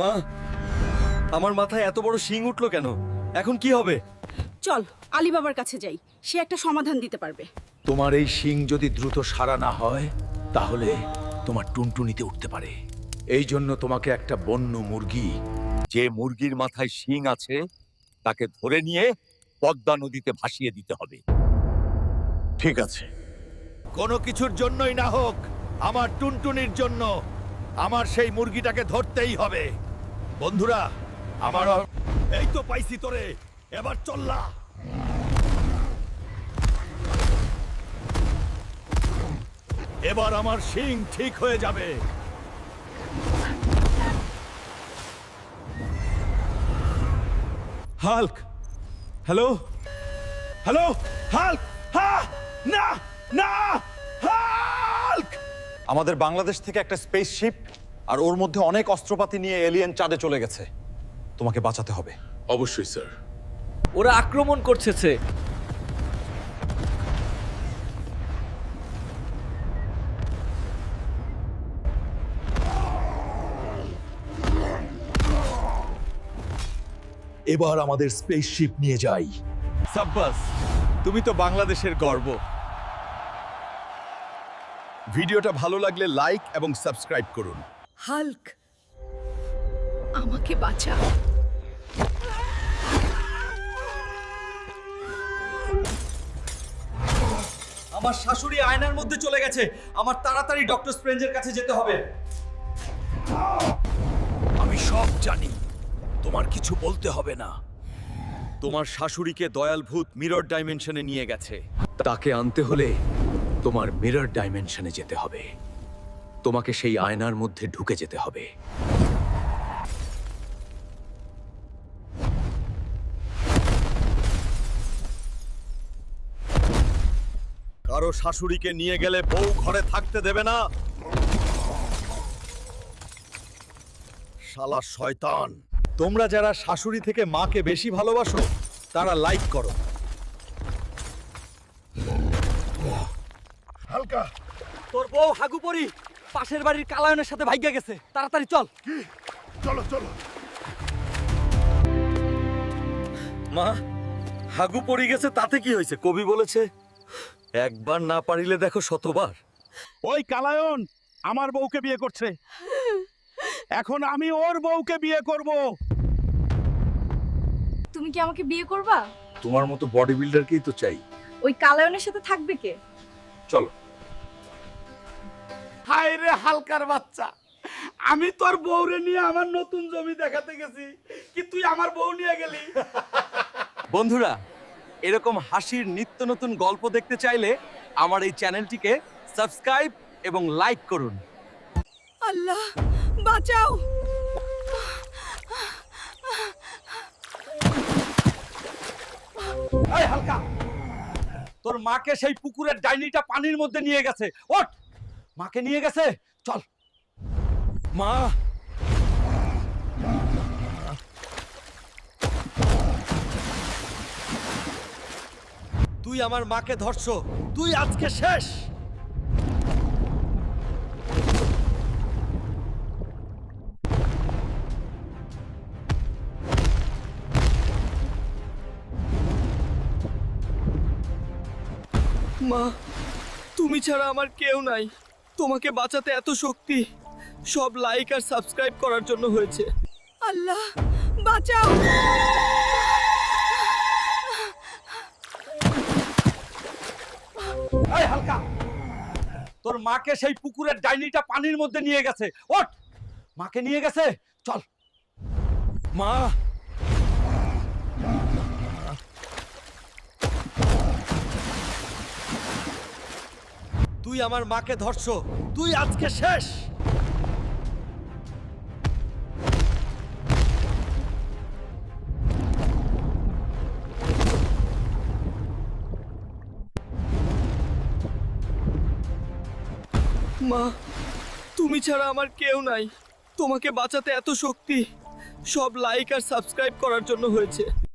মা আমার মাথায় এত বড় শিং উঠল কেন? এখন কি হবে? চল আলী বাবার কাছে যাই। সে একটা সমাধান দিতে পারবে। তোমার এই শিং যদি দ্রুত সারা না হয় তাহলে তোমার টুনটুনিতে উঠতে পারে। এই জন্য তোমাকে একটা বন্য মুরগি। যে মুরগির মাথায় শিং আছে তাকে ধরে নিয়ে পদ্মা নদীতে ভাসিয়ে দিতে হবে। ঠিক আছে। কোনো কিছুর জন্যই না হোক আমার টুনটুনির জন্য আমার সেই মুরগিটাকে ধরতেই হবে। বন্ধুরা আমার এই তো পাইছি তোরে। এবার চললা এবার আমার শিং ঠিক হয়ে যাবে। Hulk, hello? হ্যালো? হাল্ক, হা, না না, হাল্ক! আমাদের বাংলাদেশ থেকে একটা স্পেসশিপ আর ওর মধ্যে অনেক অস্ত্রপাতি নিয়ে এলিয়েন চাঁদে চলে গেছে। তোমাকে বাঁচাতে হবে। অবশ্যই স্যার। ওরা আক্রমণ করছেছে। এবার আমাদের স্পেসশিপ নিয়ে যাই। সাব্বাস তুমি তো বাংলাদেশের গর্ব। ভিডিওটা ভালো লাগলে লাইক এবং সাবস্ক্রাইব করুন। হাল্ক। আমাকে বাঁচা। আমার শাশুড়ি আয়নার মধ্যে চলে গেছে। আমার তাড়াতাড়ি ডক্টর স্ট্রেঞ্জের কাছে যেতে হবে। আমি সব জানি। তোমার কিছু বলতে হবে না। তোমার শাশুড়িকে দয়াল ভূত মিরর ডাইমেনশনে নিয়ে গেছে। তাকে আনতে হলে তোমার মিরর ডাইমেনশনে যেতে হবে। তোমাকে সেই আয়নার মধ্যে ঢুকে যেতে হবে। কারও শাশুড়িকে নিয়ে গেলে বউ ঘরে থাকতে দেবে না। শালা শয়তান। তোমরা যারা শাশুড়ি থেকে মাকে বেশি ভালোবাসো তারা লাইক করো। হালকা। তোর বউ হাগুপরি পাশের বাড়ির কালায়নের সাথে ভাগ্যা গেছে। তাড়াতাড়ি চল। চলো চলো। মা হাগু পড়ে গেছে তাতে কি হয়েছে? কবি বলেছে একবার না পারিলে দেখো শতবার। ওই কালায়ন আমার বউকে বিয়ে করছে। এখন আমি ওর বউকে বিয়ে করব। তুমি কি আমাকে বিয়ে করবা? তোমার মতো বডি বিল্ডারকেই তো চাই। ওই কালায়নের সাথে থাকবে কে? চলো। হায় রে হালকার বাচ্চা। আমি তোর বউরে নিয়ে আমার নতুন জমি দেখাতে গেছি কি তুই আমার বউ নিয়ে গেলি? বন্ধুরা এরকম হাসির নিত্য নতুন গল্প দেখতে চাইলে আমার এই চ্যানেলটিকে সাবস্ক্রাইব এবং লাইক করুন। আল্লাহ বাঁচাও। এই হালকা! তোর মাকে সেই পুকুরের ডাইনিটা পানির মধ্যে নিয়ে গেছে। ওঠ! মাকে নিয়ে গেছে? চল। মা! তুই আমার মাকে ধরছ। তুই আজকে শেষ! মা, তুমি ছাড়া আমার কেউ নাই। তোমাকে বাঁচাতে এত শক্তি। সব লাইক আর সাবস্ক্রাইব করার জন্য হয়েছে। আল্লাহ বাঁচাও। এই হালকা। তোর মাকে সেই পুকুরের ডাইনিটা পানির মধ্যে নিয়ে গেছে। ওঠ। মাকে নিয়ে গেছে। চল। মা তুই আমার মাকে ধরছ। তুই আজকে শেষ। মা, তুমি ছাড়া আমার কেউ নাই। তোমাকে বাঁচাতে এত শক্তি। সব লাইক আর সাবস্ক্রাইব করার জন্য হয়েছে।